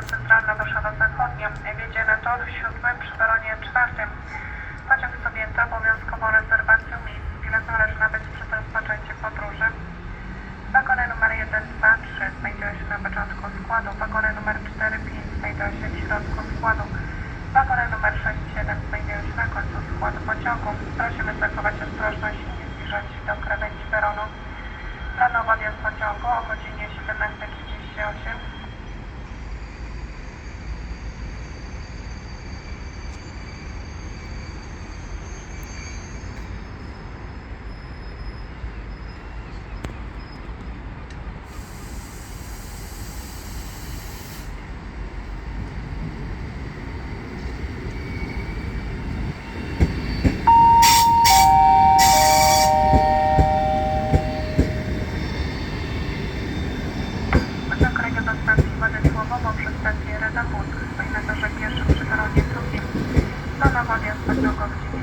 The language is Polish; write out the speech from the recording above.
Centralna Warszawa Zachodnia. Wiedzie na tor siódmy przy peronie czwartym. Pociąg jest objęty obowiązkową rezerwacją miejsc. Bilet należy nabyć przed rozpoczęciem podróży. Wagony numer 1, 2, 3 znajdują się na początku składu. Wagony numer 4, 5 znajdują się w środku składu. Wagony numer 6, 7 znajdują się na końcu składu pociągu. Prosimy zachować ostrożność i nie zbliżać się do krawędzi peronu. Planowy odjazd pociągu o godzinie 17.38. Pociąg Do stacji Władysławowo przez stację Reda Bóg. Stoi na torze pierwszym przy peronie drugim. Planowy odjazd pociągu o godzinie